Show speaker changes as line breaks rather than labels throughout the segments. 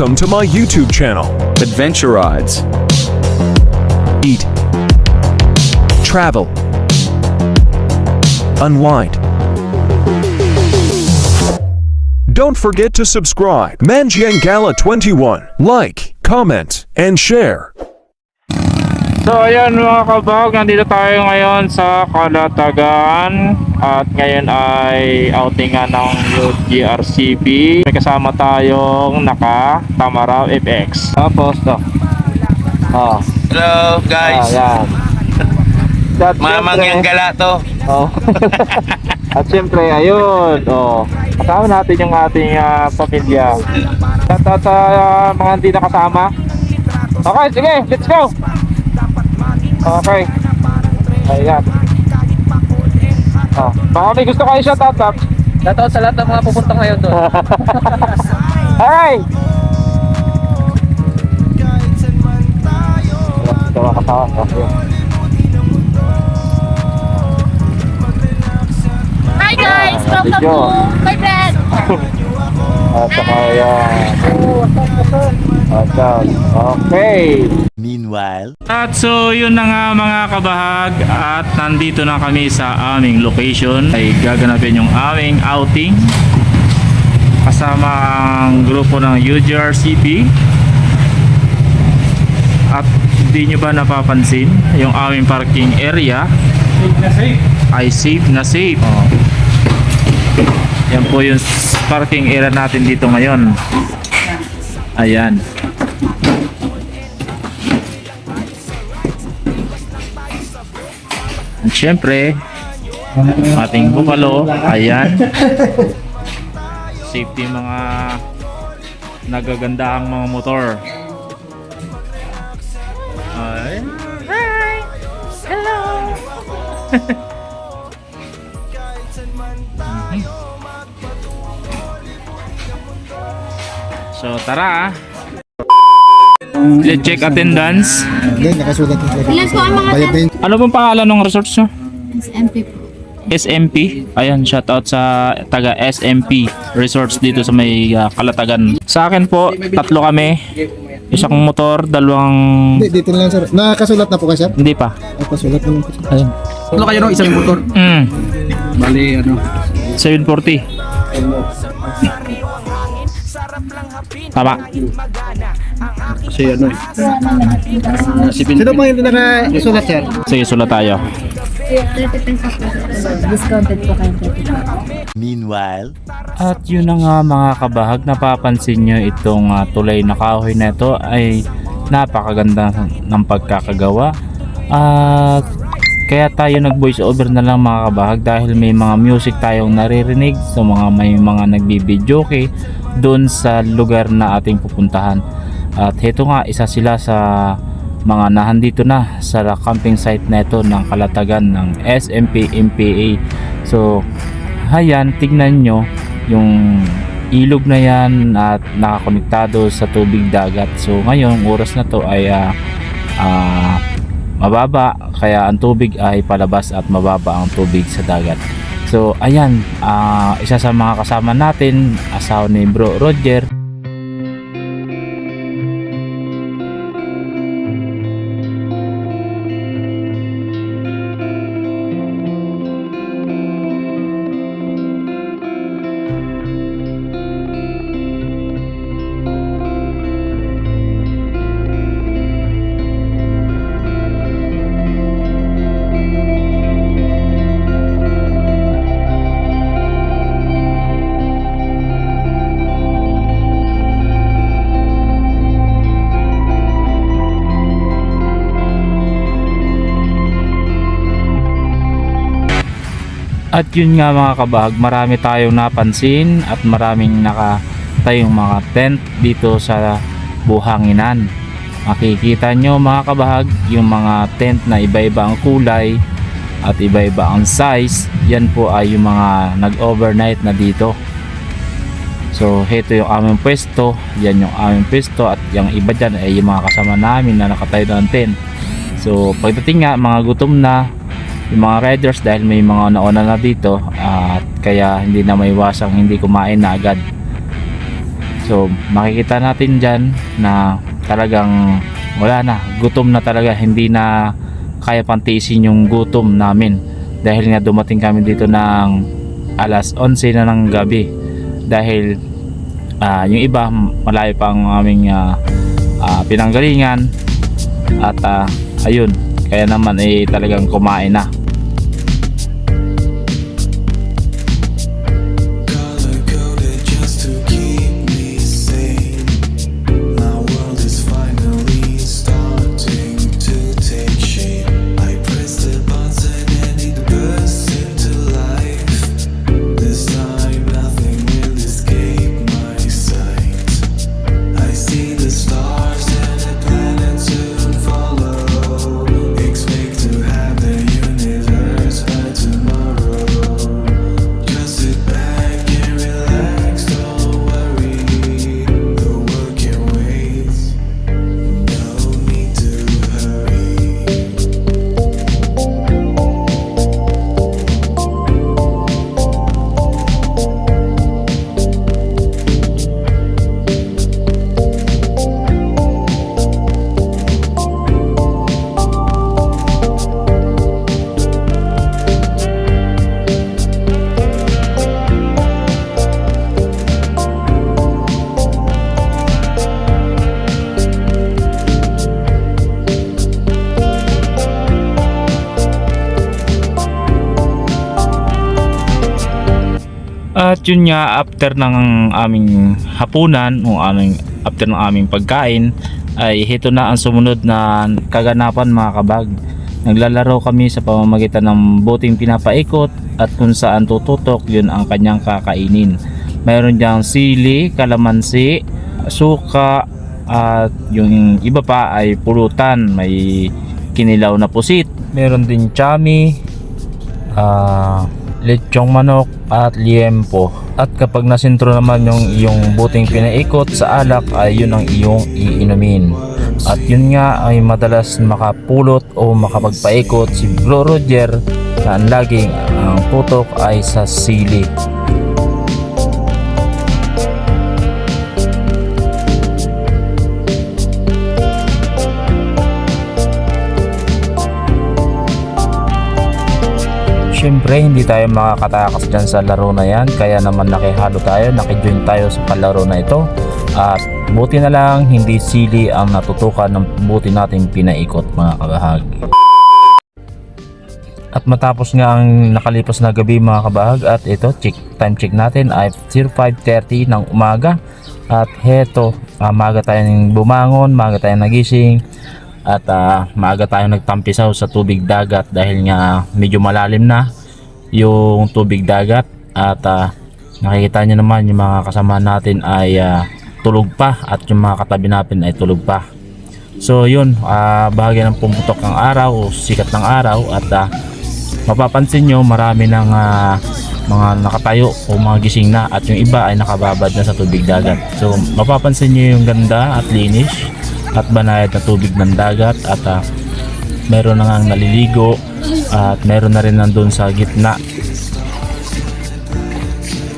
Welcome to my YouTube channel.
Adventure Rides.
Eat. Travel. Unwind. Don't forget to subscribe. Manjiangala 21. Like, comment, and share.
So ayan mga kabag, nandito tayo ngayon sa Kalatagan at ngayon ay outing nga ng UGRCP. May kasama tayong naka Tamaraw FX. Tapos to. Oh,
Hello guys.
ayan. At
Mamang yang gala to.
Oh. At syempre, ayun, oh. Kasama natin yung ating ah, pamilya. At, at ah, mga hindi nakasama. Okay, sige, let's go! Okay. Ayan. Oh, baka may gusto kayo siya tatap.
Shoutout sa lahat ng mga pupunta ngayon doon.
Hey! Ito mga kasama. Okay.
Hi guys!
Ah,
Welcome to my vlog!
At saka yan. Okay.
Meanwhile.
At so yun na nga mga kabahag at nandito na kami sa aming location ay gaganapin yung aming outing kasama ang grupo ng UGRCP at di nyo ba napapansin yung aming parking area ay safe na safe oh. Yan po yung parking area natin dito ngayon ayan At syempre, ating bukalo, ayan. Safety mga nagagandahang mga motor. Ay.
Hi! Hello!
So tara. Let's check attendance.
Hindi, nakasulat yung lagi.
Ilan po ang mga
Bayad na yun.
Ano bang pangalan ng resorts nyo?
SMP po.
SMP. Ayan, shoutout sa taga SMP Resorts dito sa may uh, Kalatagan. Sa akin po, tatlo kami. Isang motor, dalawang...
Hindi, dito na lang sir. Nakasulat na po ka sir?
Hindi pa.
Nakasulat na lang po sir.
Ayun.
Ano kayo no? Isang motor.
Mm,
Bali, ano?
740. Tama.
Kasi ano eh. Uh, si
Sino po yung nakasulat sir?
Sige, sulat tayo.
30 pesos po. Discounted po kayo 30
Meanwhile.
At yun na nga mga kabahag, napapansin nyo itong ah, tulay na kahoy na ito ay napakaganda ng pagkakagawa. At kaya tayo nag voice over na lang mga kabahag dahil may mga music tayong naririnig so mga may mga nagbibidyoke doon sa lugar na ating pupuntahan. At heto nga isa sila sa mga nahandito na sa camping site na ito ng Kalatagan ng SMP MPA. So hayan, tignan nyo yung ilog na yan at nakakonektado sa tubig dagat. So ngayon, oras na to ay ah, ah, mababa kaya ang tubig ay palabas at mababa ang tubig sa dagat. So ayan, ah, isa sa mga kasama natin, asawa ni Bro Roger. At yun nga mga kabahag, marami tayong napansin at maraming nakatayong mga tent dito sa buhanginan. Makikita nyo mga kabahag, yung mga tent na iba-iba ang kulay at iba-iba ang size. Yan po ay yung mga nag-overnight na dito. So, heto yung aming pwesto. Yan yung aming pwesto at yung iba dyan ay yung mga kasama namin na nakatayo ng tent. So, pagdating nga, mga gutom na, yung mga riders dahil may mga nauna na dito at kaya hindi na maiwasang hindi kumain na agad. So makikita natin dyan na talagang wala na, gutom na talaga, hindi na kaya pantiisin yung gutom namin. Dahil nga dumating kami dito ng alas 11 na ng gabi. Dahil ah, yung iba malayo pa ang aming ah, ah, pinanggalingan. At ah, ayun. Kaya naman eh talagang kumain na At yun nga after ng aming hapunan o aming after ng aming pagkain ay ito na ang sumunod na kaganapan mga kabag. Naglalaro kami sa pamamagitan ng boting pinapaikot at kung saan tututok yun ang kanyang kakainin. Mayroon diyang sili, kalamansi, suka at yung iba pa ay pulutan. May kinilaw na pusit. Meron din chami, ah lechong manok at liempo. At kapag nasintro naman yung iyong buting pinaikot sa alak ay yun ang iyong iinumin. At yun nga ay madalas makapulot o makapagpaikot si Bro Roger na laging ang tutok ay sa sili. Siyempre, hindi tayo makakatakas dyan sa laro na yan. Kaya naman nakihalo tayo, nakijoin tayo sa palaro na ito. At buti na lang, hindi sili ang natutukan ng buti nating pinaikot mga kabahag. At matapos nga ang nakalipas na gabi mga kabahag at ito, check, time check natin ay 05.30 ng umaga. At heto, ah, maaga tayong bumangon, maaga tayong nagising. At ah, maaga tayong nagtampisaw sa tubig dagat dahil nga medyo malalim na yung tubig dagat. At ah, nakikita nyo naman yung mga kasama natin ay ah, tulog pa at yung mga katabi natin ay tulog pa. So yun, ah, bahagi ng pumutok ng araw o sikat ng araw at ah, mapapansin nyo marami ng ah, mga nakatayo o mga gising na at yung iba ay nakababad na sa tubig dagat. So mapapansin nyo yung ganda at linis at banayad na tubig ng dagat at ah, meron na ngang naliligo at meron na rin nandun sa gitna.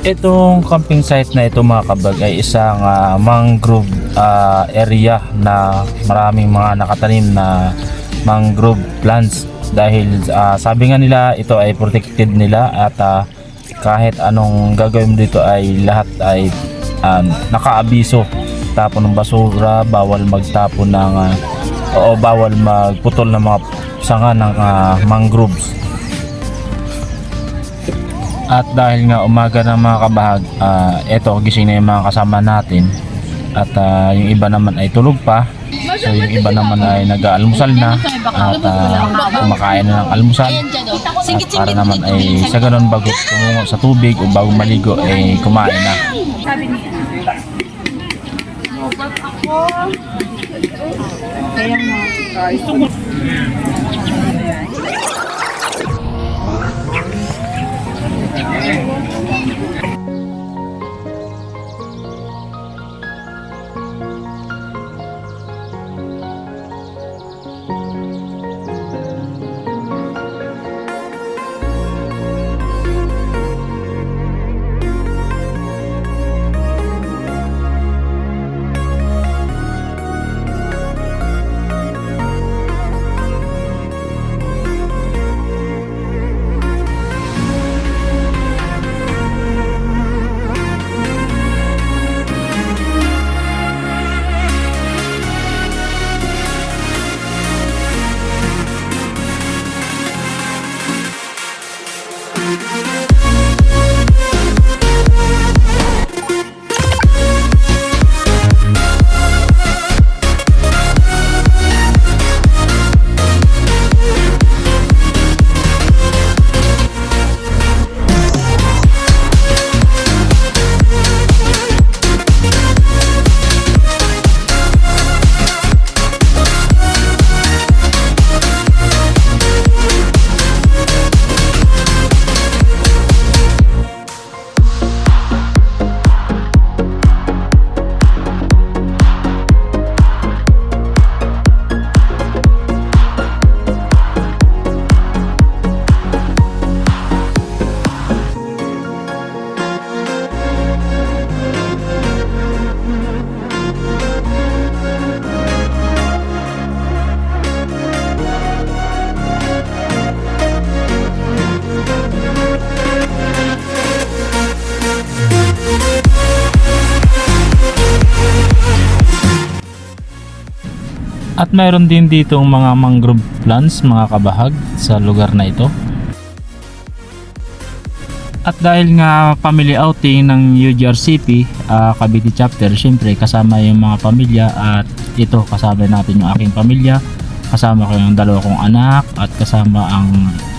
Itong camping site na ito mga kabag ay isang ah, mangrove ah, area na maraming mga nakatanim na mangrove plants. Dahil ah, sabi nga nila ito ay protected nila at ah, kahit anong gagawin dito ay lahat ay ah, nakaabiso tapon ng basura bawal magtapon ng ah, o bawal magputol ng mga sanga ng ah, mangroves at dahil nga umaga na mga kabahag, ah, eto gising na yung mga kasama natin. At ah, yung iba naman ay tulog pa. So yung iba naman ay nag-aalmusal na at ah, kumakain na ng almusal. At para naman ay sa ganun bago tumungo sa tubig o bago maligo ay kumain na. Kaya mo. Gusto mo. Thank you. Mayroon din ditong mga mangrove plants, mga kabahag sa lugar na ito. At dahil nga family outing ng UGRCP, ah, Cavite chapter, syempre kasama yung mga pamilya at ito kasama natin yung aking pamilya. Kasama ko yung dalawa kong anak at kasama ang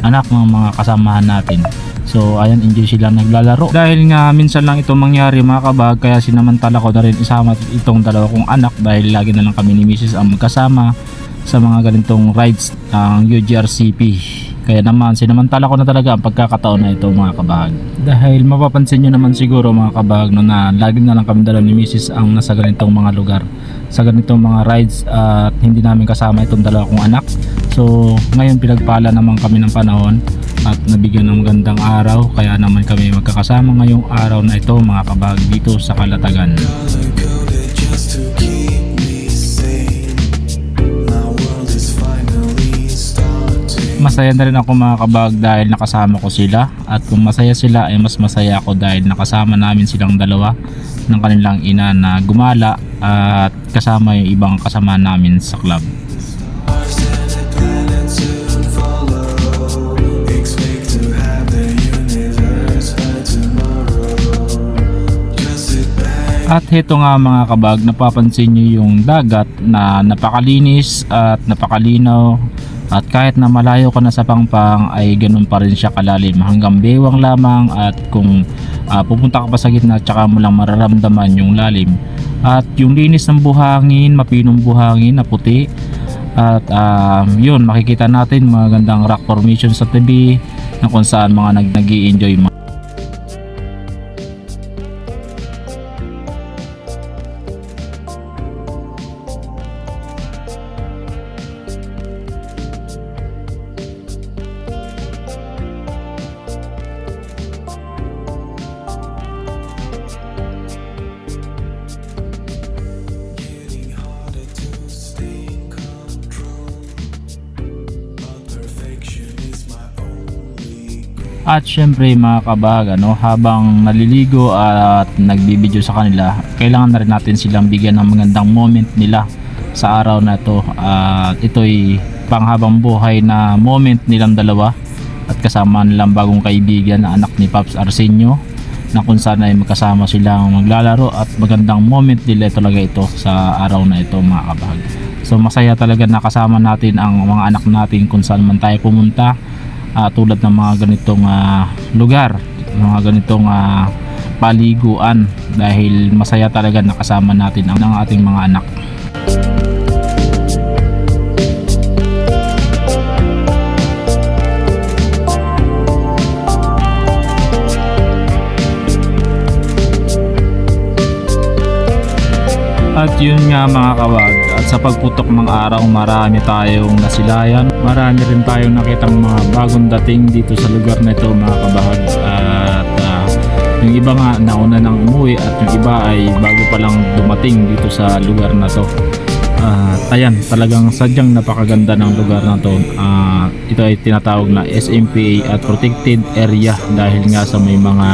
anak ng mga kasamahan natin. So ayan, enjoy sila naglalaro. Dahil nga minsan lang ito mangyari mga kabag, kaya sinamantala ko na rin isama itong dalawa kong anak dahil lagi na lang kami ni Mrs. ang magkasama sa mga ganitong rides ng UGRCP. Kaya naman, sinamantala ko na talaga ang pagkakataon na ito mga kabahag. Dahil mapapansin nyo naman siguro mga kabahag no, na lagi na lang kami dalawa ni Mrs. ang nasa ganitong mga lugar. Sa ganitong mga rides at hindi namin kasama itong dalawa kong anak. So ngayon pinagpala naman kami ng panahon at nabigyan ng magandang araw. Kaya naman kami magkakasama ngayong araw na ito mga kabahag dito sa Kalatagan. Masaya na rin ako mga kabag dahil nakasama ko sila at kung masaya sila ay mas masaya ako dahil nakasama namin silang dalawa ng kanilang ina na gumala at kasama yung ibang kasama namin sa club. At heto nga mga kabag, napapansin nyo yung dagat na napakalinis at napakalinaw. At kahit na malayo ka na sa pangpang ay ganun pa rin siya kalalim. Hanggang bewang lamang at kung ah, pupunta ka pa sa gitna tsaka mo lang mararamdaman yung lalim. At yung linis ng buhangin, mapinong buhangin na puti. At um, yun makikita natin mga gandang rock formation sa tabi na kung saan mga nag nag At syempre mga kabag, ano, habang naliligo at nagbibideo sa kanila, kailangan na rin natin silang bigyan ng magandang moment nila sa araw na to. At ito'y panghabang buhay na moment nilang dalawa at kasama nilang bagong kaibigan na anak ni Paps Arsenio na kung saan ay magkasama silang maglalaro at magandang moment nila talaga ito sa araw na ito mga kabag. So masaya talaga na kasama natin ang mga anak natin kung saan man tayo pumunta ah, tulad ng mga ganitong ah, lugar, mga ganitong ah, paliguan dahil masaya talaga nakasama natin ang, ang ating mga anak. At yun nga mga kawag, sa pagputok ng araw marami tayong nasilayan. Marami rin tayong nakitang mga bagong dating dito sa lugar na ito mga kabahag. At ah, yung iba nga nauna nang umuwi at yung iba ay bago pa lang dumating dito sa lugar na to. At ayan, talagang sadyang napakaganda ng lugar na to. Ah, ito ay tinatawag na SMPA at Protected Area dahil nga sa may mga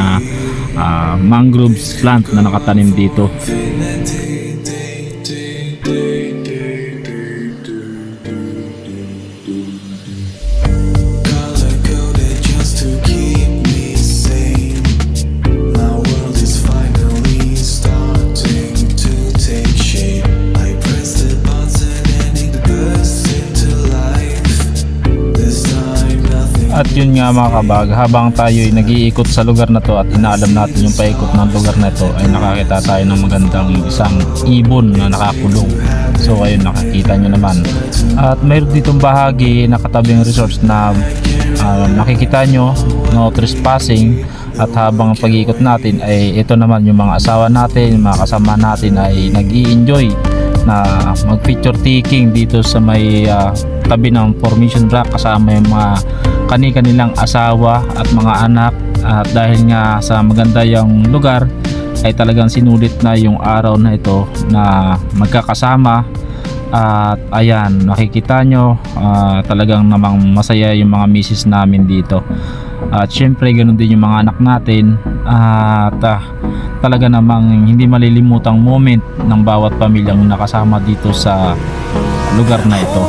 ah, mangroves plant na nakatanim dito. Nga mga kabag, habang tayo ay nag-iikot sa lugar na to at inaalam natin yung paikot ng lugar na to ay nakakita tayo ng magandang isang ibon na nakakulong. So ayun nakakita nyo naman. At mayroon ditong bahagi na katabing resorts na ah, nakikita nyo no trespassing at habang pag-iikot natin ay ito naman yung mga asawa natin, yung mga kasama natin ay nag enjoy na mag-picture taking dito sa may ah, tabi ng formation rock kasama yung mga kani-kanilang asawa at mga anak. At dahil nga sa maganda yung lugar ay talagang sinulit na yung araw na ito na magkakasama. At ayan nakikita nyo ah, talagang namang masaya yung mga misis namin dito. At syempre ganun din yung mga anak natin. At ah, talaga namang hindi malilimutang moment ng bawat pamilyang nakasama dito sa lugar na ito.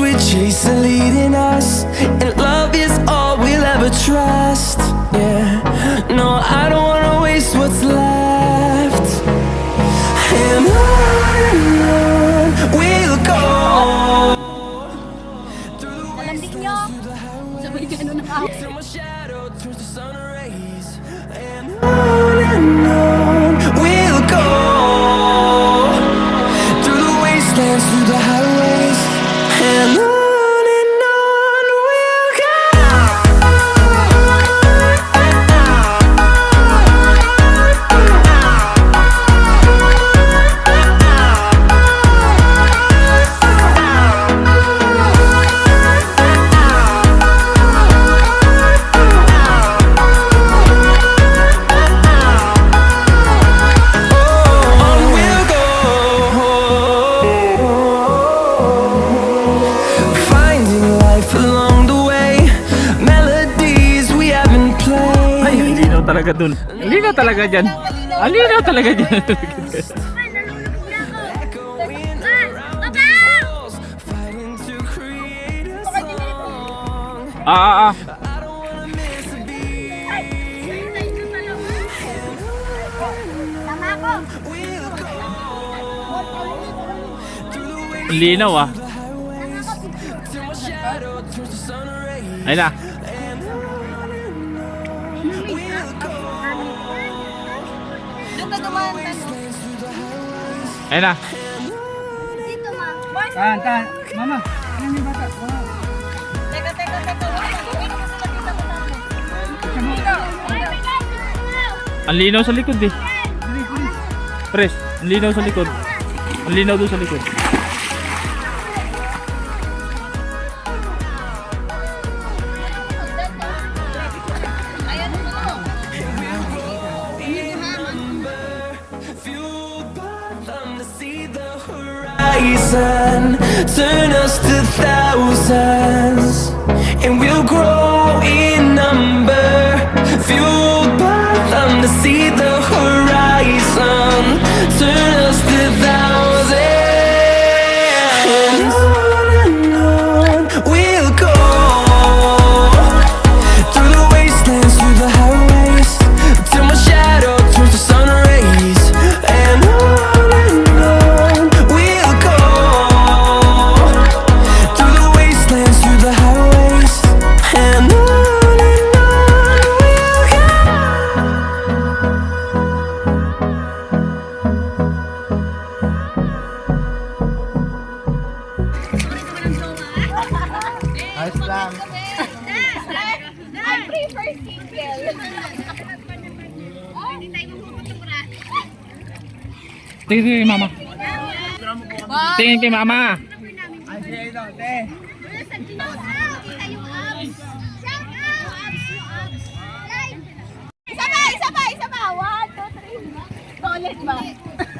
we're chasing leading us.
Talaga dyan. Ang linaw talaga dyan. Ah, ah, ah.
I don't wanna miss
Ayun na.
Dito ma.
Tan, tan. Mama. Ano yung bata?
Teka, teka, teka. Dito.
Ang linaw sa likod eh. Pres, ang linaw sa likod. Ang linaw doon sa likod.
Thousands And we'll grow in number Fueled by them to see the horizon
Ayos lang. I prefer single. Hindi tayo magpupuntura.
Tingin kay mama. Tingin kay mama.
Isa pa, isa pa, isa pa. One, two, three. Toilet ba?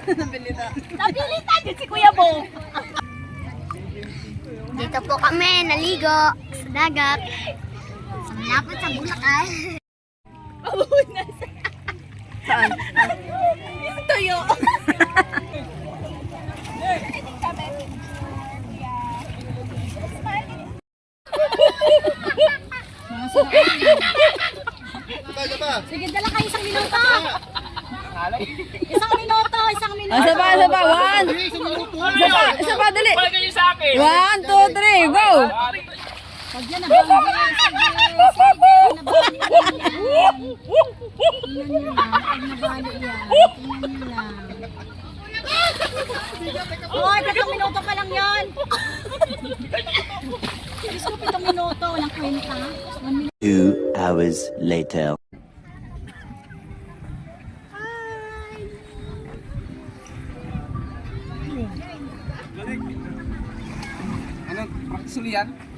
Nabilitan. Nabilitan din si Kuya Bo.
Dito po kami naligo sa dagat. Sa malapit sa Bulacan.
Pabunas. Saan? Yung tuyo. Sige, dala kayo isang minuto. Isang minuto, isang minuto.
Isa pa, isa pa. One. Isa pa, isa pa, dali. One, two, three, go.
Pag yan nyo lang. Oy, pitong minuto pa lang yan. Diyos ko, pitong minuto, walang kwenta.
Two hours later.
Yeah.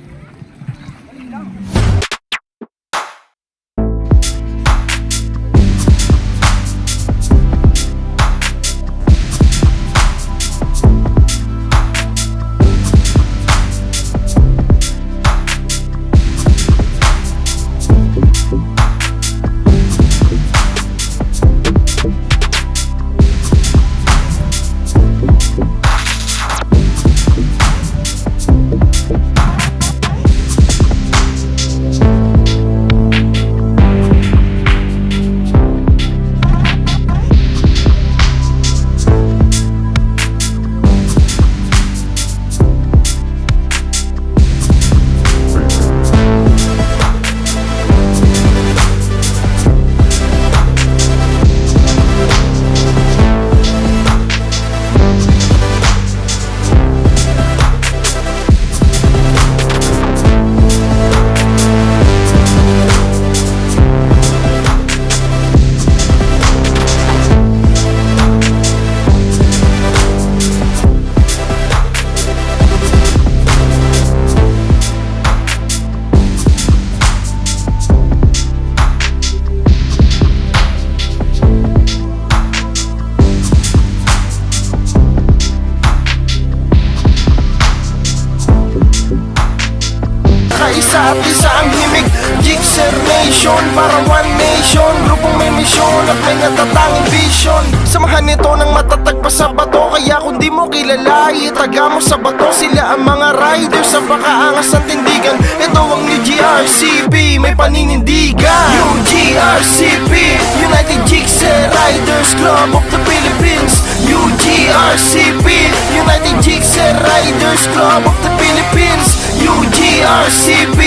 Natatanging vision. Samahan nito ng matatag pa sa bato. Kaya kung di mo kilala, itaga mo sa bato. Sila ang mga riders sa pakaangas ng tindigan. Ito ang UGRCP, may paninindigan. UGRCP, United Jigsaw Riders Club of the Philippines. UGRCP, United Jigsaw Riders Club of the Philippines. UGRCP,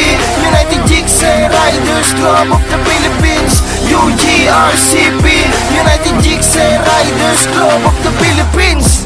United Jigsaw Riders Club of the Philippines UGRCP, United Jigsaw Riders Club of the Philippines